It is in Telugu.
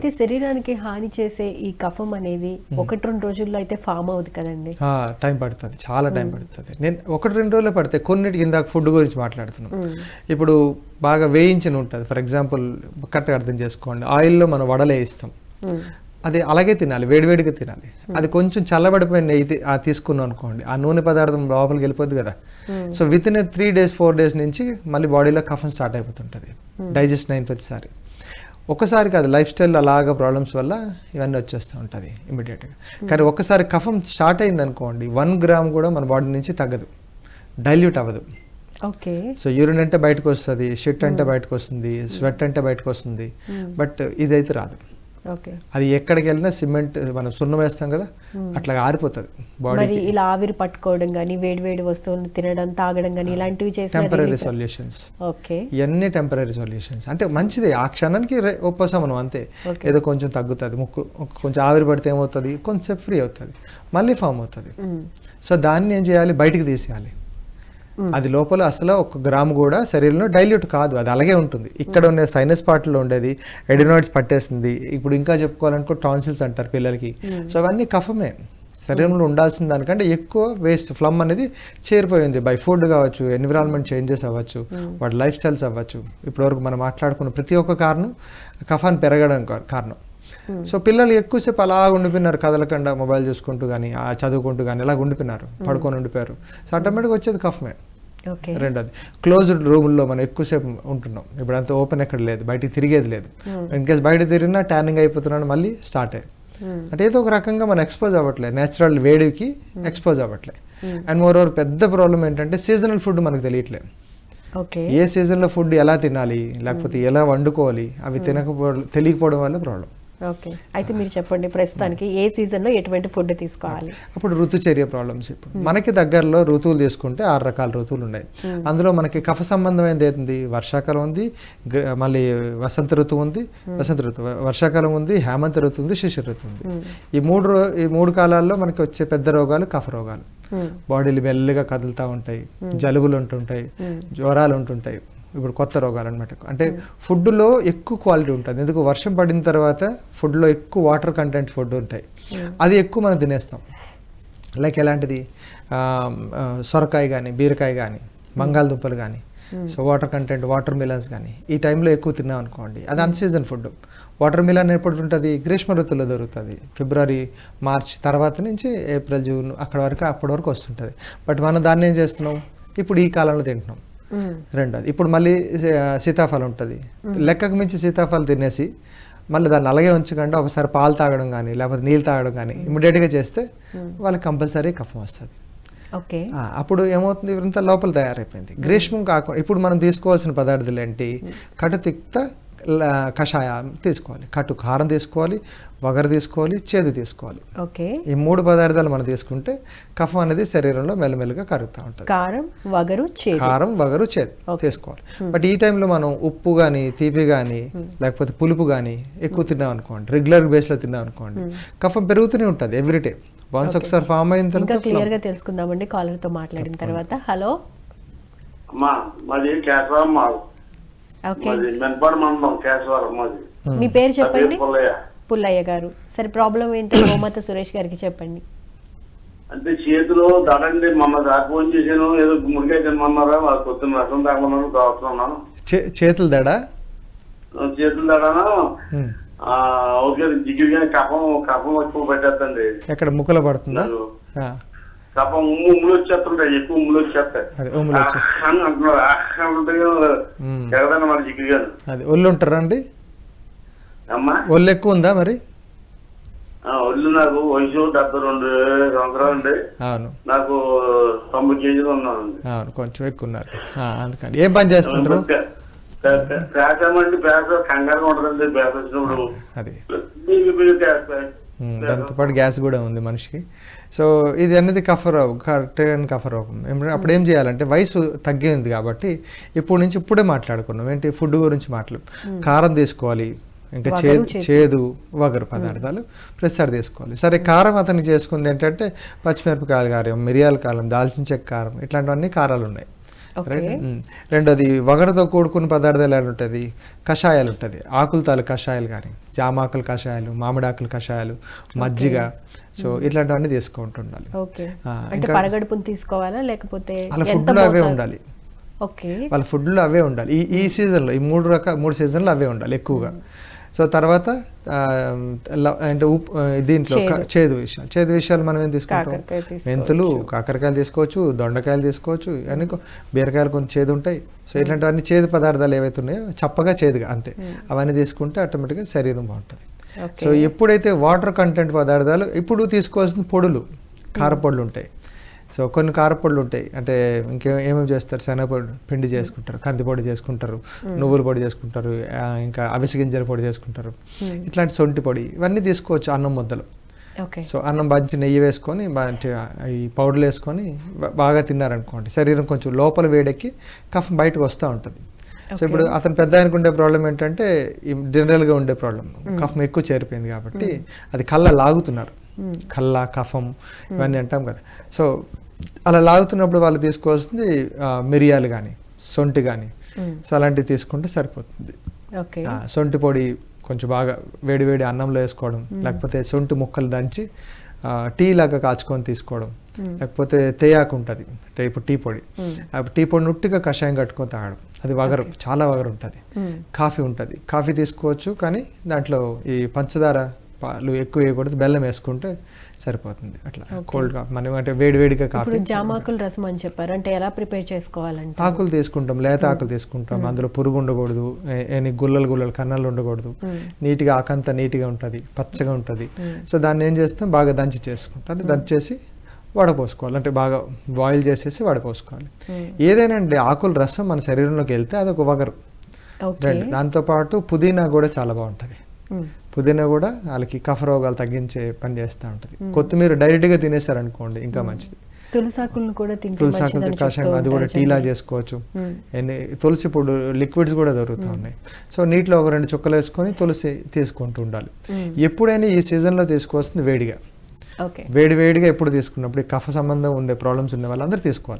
అయితే శరీరానికి హాని చేసే ఈ కఫం అనేది ఒకటి రెండు రోజుల్లో అయితే ఫామ్ అవుతుంది కదండి. టైం పడుతుంది. చాలా టైం పడుతుంది. నేను ఒకటి రెండు రోజులు పడితే కొన్నిటికి ఇందాక ఫుడ్ గురించి మాట్లాడుతున్నాం. ఇప్పుడు బాగా వేయించిన ఉంటుంది. ఫర్ ఎగ్జాంపుల్ కరెక్ట్గా అర్థం చేసుకోండి. ఆయిల్లో మనం వడలే మ్మ్. అది అలాగే తినాలి. వేడివేడిగా తినాలి. అది కొంచెం చల్లబడిపోయిన నెయ్యి తీసుకున్నాం అనుకోండి ఆ నూనె పదార్థం లోపలికి వెళ్ళిపోద్ది కదా. So within three days four days నుంచి మళ్ళీ బాడీలో కఫం స్టార్ట్ అయిపోతుంటుంది. డైజెషన్ అయిన ప్రతిసారి. ఒకసారి కాదు లైఫ్ స్టైల్ అలాగ ప్రాబ్లమ్స్ వల్ల ఇవన్నీ వచ్చేస్తూ ఉంటుంది ఇమీడియట్గా కానీ ఒక్కసారి కఫం స్టార్ట్ అయింది అనుకోండి వన్ గ్రామ్ కూడా మన బాడీ నుంచి తగ్గదు. డైల్యూట్ అవ్వదు. ఓకే. సో యూరిన్ అంటే బయటకు వస్తుంది షిట్ అంటే బయటకు వస్తుంది స్వెట్ అంటే బయటకు వస్తుంది. బట్ ఇదైతే రాదు. అది ఎక్కడికి వెళ్ళినా సిమెంట్ మనం సున్నం వేస్తాం కదా అట్లా ఆరిపోతుంది బాడీ ఇలా ఆవిరి పట్టుకోవడం కానీ వేడి వేడి వస్తువులు తినడం తాగడం కానీ ఇలాంటివి చేసిన టెంపరీ సొల్యూషన్స్ ఓకే. ఇవన్నీ టెంపరీ సొల్యూషన్స్ అంటే మంచిదే ఆ క్షణానికి ఉపశమనం అంతే. ఏదో కొంచెం తగ్గుతుంది ముక్కు కొంచెం ఆవిరి పడితే ఏమవుతుంది? కొంచెంసేపు ఫ్రీ అవుతుంది మళ్ళీ ఫామ్ అవుతుంది. మ్మ్. సో దాన్ని ఏం చేయాలి? బయటికి తీసేయాలి. అది లోపల అసలు ఒక గ్రామ్ కూడా శరీరంలో డైల్యూట్ కాదు. అది అలాగే ఉంటుంది. ఇక్కడ ఉండే సైనస్ పార్ట్లో ఉండేది ఎడినాయిడ్స్ పట్టేస్తుంది ఇప్పుడు ఇంకా చెప్పుకోవాలనుకో టాన్సిల్స్ అంటారు పిల్లలకి. సో అవన్నీ కఫమే. శరీరంలో ఉండాల్సిన దానికంటే ఎక్కువ వేస్ట్ ఫ్లమ్ అనేది చేరిపోయింది బై ఫుడ్ కావచ్చు ఎన్విరాన్మెంట్ చేంజెస్ అవ్వచ్చు వాటి లైఫ్ స్టైల్స్ అవ్వచ్చు. ఇప్పటివరకు మనం మాట్లాడుకున్న ప్రతి ఒక్క కారణం కఫాన్ని పెరగడం కారణం. సో పిల్లలు ఎక్కువసేపు అలా ఉండిపోయినారు కదలకుండా మొబైల్ చూసుకుంటూ కానీ చదువుకుంటూ కానీ అలా ఉండిపోయినారు. పడుకొని ఉండిపోయారు. సో ఆటోమేటిక్గా వచ్చేది కఫమే. రెండోది క్లోజ్డ్ రూమ్లో మనం ఎక్కువసేపు ఉంటున్నాం. ఇప్పుడు అంత ఓపెన్ ఎక్కడ లేదు బయటికి తిరిగేది లేదు. ఇన్ కేస్ బయట తిరిగినా ట్యానింగ్ అయిపోతున్నాడు మళ్ళీ స్టార్ట్ అయ్యి అంటే ఏదో ఒక రకంగా మనం ఎక్స్పోజ్ అవ్వట్లేదు. నేచురల్ వేడికి ఎక్స్పోజ్ అవ్వట్లేదు. అండ్ మోర్ ఓవర్ పెద్ద ప్రాబ్లం ఏంటంటే సీజనల్ ఫుడ్ మనకు తెలియట్లేదు. ఓకే ఏ సీజన్లో ఫుడ్ ఎలా తినాలి లేకపోతే ఎలా వండుకోవాలి అవి తినకపోవడం తెలియకపోవడం వల్ల ప్రాబ్లం ఓకే. అయితే మీరు చెప్పండి ప్రస్తుతానికి ఏ సీజన్లో ఎటువంటి ఫుడ్ తీసుకోవాలి? అప్పుడు ఋతుచర్య ప్రాబ్లమ్స్ ఇప్పుడు. మనకి దగ్గరలో ఋతువులు తీసుకుంటే ఆరు రకాల ఋతువులు ఉన్నాయి. అందులో మనకి కఫ సంబంధమైనది ఏంది? వర్షాకాలం ఉంది మళ్ళీ వసంత ఋతువు ఉంది వసంత ఋతువు వర్షాకాలం ఉంది హేమంత ఋతువు ఉంది శిశిర ఋతువు ఉంది. ఈ మూడు రో- ఈ మూడు కాలాల్లో మనకి వచ్చే పెద్ద రోగాలు కఫ రోగాలు. బాడీలు మెల్లగా కదులుతూ ఉంటాయి జలుబులు ఉంటుంటాయి జ్వరాలు ఉంటుంటాయి. ఇప్పుడు కొత్త రోగాలు అనమాట అంటే ఫుడ్లో ఎక్కువ క్వాలిటీ ఉంటుంది. ఎందుకు? వర్షం పడిన తర్వాత ఫుడ్లో ఎక్కువ వాటర్ కంటెంట్ ఫుడ్ ఉంటాయి. అది ఎక్కువ మనం తినేస్తాం. లైక్ ఎలాంటిది? సొరకాయ కానీ బీరకాయ కానీ బంగాళదుంపలు కానీ so water content watermelons కానీ ఈ టైంలో ఎక్కువ తిన్నాం అనుకోండి అది అన్సీజన్ ఫుడ్. వాటర్ మిలన్ ఎప్పుడు ఉంటుంది గ్రీష్మ ఋతువులో దొరుకుతుంది. ఫిబ్రవరి మార్చ్ తర్వాత నుంచి ఏప్రిల్ జూన్ అక్కడ వరకు అప్పటి వరకు వస్తుంటుంది. బట్ మనం దాన్ని ఏం చేస్తున్నాం? ఇప్పుడు ఈ కాలంలో తింటున్నాం. రెండోది. ఇప్పుడు మళ్ళీ సీతాఫలం ఉంటుంది. లెక్కకు మించి సీతాఫలం తినేసి మళ్ళీ దాన్ని అలాగే ఉంచకుండా ఒకసారి పాలు తాగడం కానీ లేకపోతే నీళ్ళు తాగడం కానీ ఇమీడియట్గా చేస్తే వాళ్ళకి కంపల్సరీ కఫం వస్తుంది. ఓకే. అప్పుడు ఏమవుతుంది? ఇదంతా లోపల తయారైపోయింది. గ్రీష్మం కాకుండా ఇప్పుడు మనం తీసుకోవాల్సిన పదార్థాలు ఏంటి? కటు తిక్త ల- కషాయం తీసుకోవాలి. కటు కారం తీసుకోవాలి వగరు తీసుకోవాలి చేదు తీసుకోవాలి. ఓకే. ఈ మూడు పదార్థాలు మనం తీసుకుంటే కఫం అనేది శరీరంలో మెల్లమెల్లగా కరుగుతూ ఉంటుంది. కారం వగరు చేదు. కారం వగరు చేదు తీసుకోవాలి. బట్ ఈ టైంలో మనం ఉప్పు కానీ తీపి కానీ లేకపోతే పులుపు కానీ ఎక్కువ తిన్నాం అనుకోండి రెగ్యులర్ బేస్లో తిన్నాం అనుకోండి కఫం పెరుగుతూనే ఉంటుంది ఎవ్రీడే వన్స్ ఒకసారి ఫామ్ అయిన తర్వాత క్లియర్గా తెలుసుకుందామండి కాలర్తో మాట్లాడిన తర్వాత. హలో? అమ్మా మాది మీ పేరు నా చెప్పండి? పేరు పుల్లయ్య. పుల్లయ్య గారు. సరే ప్రాబ్లం ఏంటో గోమాత సురేష్ గారికి చెప్పండి. అంటే చేతిలో దడండి మొన్న దాకా ఫోన్ చేశాను ఏదో గుమ్మడికాయ తినమన్నారా వాళ్ళు పొద్దున్న రసం తాగమన్నారు చే- చేతులు దడ? చేతులు దడాను. ఆ, ఓకే జిగిరిగా కఫం కఫం ఎక్కువ పెట్టేస్తండి ఎక్కడ ముక్కలో పడుతుందా? ఉమ్ము ఉమ్ములు వచ్చేస్తుంటాయి ఎక్కువ ఉమ్ములు వచ్చేస్తాయి అని అంటున్నారు ఆ, ఉంటాయి. ఎక్కడైనా మన జిగిరిగాను అది ఒళ్ళు ఉంటారా అండి? అమ్మా ఒళ్ళు ఎక్కువ ఉందా మరి? ఆ, ఒళ్ళు నాకు వయసు డెబ్బై రెండు సంవత్సరాలు అండి. నాకు తొంభై కేజీలు ఉన్నానండి అవును కొంచెం ఎక్కువ ఉన్నారు. అందుకని. ఏం పని చేస్తుంటారు పేసం అంటే పేస కంగారుగా ఉంటుందండి పేస వచ్చినప్పుడు అది. బిగి బిగి పేస. ఉమ్, దాంతో పాటు గ్యాస్ కూడా ఉంది మనిషికి. సో ఇది అనేది కఫరోగం కరెక్ట్ కఫరోగం ఏమంటే అప్పుడు ఏం చేయాలంటే వయసు తగ్గింది కాబట్టి ఇప్పుడు నుంచి ఇప్పుడే మాట్లాడుకున్నాం. ఏంటి? ఫుడ్ గురించి మాట్లాడు కారం తీసుకోవాలి. ఇంకా చేదు చేదు. వగరు పదార్థాలు ప్రెస్సార్ తీసుకోవాలి. సరే కారం అతనికి చేసుకుంది ఏంటంటే పచ్చిమిరపకాయల కారం మిరియాల కారం దాల్చిన చెక్క కారం ఇట్లాంటివన్నీ కారాలు ఉన్నాయి. రెండోది వగరతో కూడుకున్న పదార్థాలు ఎలా ఉంటుంది? కషాయాలు ఉంటుంది. ఆకుల తాలూ కషాయాలు కానీ జామాకుల కషాయాలు మామిడాకుల కషాయాలు మజ్జిగ. సో ఇట్లాంటివన్నీ తీసుకుంటుండాలి పరగడుపుని తీసుకోవాలా? లేకపోతే ఫుడ్లో అవే? ఉండాలి. ఓకే. వాళ్ళ ఫుడ్లో అవే ఉండాలి. ఈ ఈ సీజన్లో ఈ మూడు రకాల మూడు సీజన్లో అవే ఉండాలి ఎక్కువగా. సో తర్వాత అంటే దీంట్లో చేదు. విషయాలు. చేదు విషయాలు మనం ఏం తీసుకుంటాం. మెంతులు కాకరకాయలు తీసుకోవచ్చు దొండకాయలు తీసుకోవచ్చు అన్ని కొ- బీరకాయలు కొంచెం చేదు ఉంటాయి. సో ఇట్లాంటివన్నీ చేదు పదార్థాలు ఏవైతే ఉన్నాయో చప్పగా చేదుగా అంతే. అవన్నీ తీసుకుంటే ఆటోమేటిక్గా శరీరం బాగుంటుంది. సో ఎప్పుడైతే వాటర్ కంటెంట్ పదార్థాలు ఇప్పుడు తీసుకోవాల్సిన పొడులు కారపొడులు ఉంటాయి. సో కొన్ని కారపొడులు ఉంటాయి. అంటే ఇంకే ఏమేమి చేస్తారు? శనగపొడి పిండి చేసుకుంటారు కంది పొడి చేసుకుంటారు నువ్వుల పొడి చేసుకుంటారు ఇంకా అవిసె గింజల పొడి చేసుకుంటారు. ఇట్లాంటి సొంటి పొడి ఇవన్నీ తీసుకోవచ్చు అన్నం ముద్దలు. ఓకే. సో అన్నం మంచి నెయ్యి వేసుకొని ఈ పౌడర్లు వేసుకొని బాగా తిన్నారనుకోండి శరీరం కొంచెం లోపల వేడెక్కి కఫం బయటకు వస్తూ ఉంటుంది. సో ఇప్పుడు అతను పెద్ద ఆయనకు ఉండే ప్రాబ్లం ఏంటంటే ఈ జనరల్గా ఉండే ప్రాబ్లం కఫం ఎక్కువ చేరిపోయింది కాబట్టి అది కళ్ళ లాగుతున్నారు. కళ్ళ కఫం ఇవన్నీ అంటాం కదా. సో అలా లాగుతున్నప్పుడు వాళ్ళు తీసుకోవాల్సింది మిరియాలు కానీ సొంటి కానీ సో అలాంటివి తీసుకుంటే సరిపోతుంది. సొంటి పొడి కొంచెం బాగా వేడి వేడి అన్నంలో వేసుకోవడం లేకపోతే సొంటి ముక్కలు దంచి టీ లాగా కాచుకొని తీసుకోవడం. లేకపోతే తేయాకు ఉంటుంది అంటే ఇప్పుడు టీ పొడి. టీ పొడి నుట్టిగా కషాయం కట్టుకొని తాగడం. అది వగరు చాలా వగరు ఉంటుంది కాఫీ ఉంటుంది. కాఫీ తీసుకోవచ్చు కానీ దాంట్లో ఈ పంచదార పాలు ఎక్కువ వేయకూడదు బెల్లం వేసుకుంటే సరిపోతుంది. అట్లా. కోల్డ్ కాఫీ మనం అంటే వేడి వేడిగా ఇప్పుడు కాఫీ జామాకుల రసం అని చెప్పారు. అంటే ఎలా ప్రిపేర్ చేసుకోవాలంటే ఆకులు తీసుకుంటాం లేత ఆకులు తీసుకుంటాం. అందులో పురుగు ఉండకూడదు ఏని గుల్లలు గుల్లలు కన్నాలు ఉండకూడదు. నీట్గా ఆకంతా నీట్గా ఉంటుంది పచ్చగా ఉంటుంది. సో దాన్ని ఏం చేస్తాం? బాగా దంచి చేసుకుంటాం. అంటే దంచేసి వడపోసుకోవాలి. అంటే బాగా బాయిల్ చేసేసి వడపోసుకోవాలి. ఏదైనా అండి ఆకుల రసం మన శరీరంలోకి వెళ్తే అదొక వగరు. దాంతోపాటు పుదీనా కూడా చాలా బాగుంటుంది. పుదీనా కూడా వాళ్ళకి కఫ రోగాలు తగ్గించే పని చేస్తూ ఉంటుంది. కొత్తిమీర డైరెక్ట్గా తినేసారనుకోండి ఇంకా మంచిది. తులసాకులను కూడా తింటే తులసి ఆకులతో మంచిదని కషాయం చెప్తూ అది కూడా టీలా. చేసుకోవచ్చు. తులసి ఇప్పుడు లిక్విడ్స్ కూడా దొరుకుతూ ఉన్నాయి. సో నీటిలో ఒక రెండు చుక్కలు వేసుకొని తులసి తీసుకుంటూ ఉండాలి. ఎప్పుడైనా ఈ సీజన్లో తీసుకోవాల్సింది వేడిగా. వేడి వేడిగా ఎప్పుడు తీసుకున్నప్పుడు కఫ సంబంధం ఉండే ప్రాబ్లమ్స్ ఉన్న వాళ్ళందరూ తీసుకోవాలి.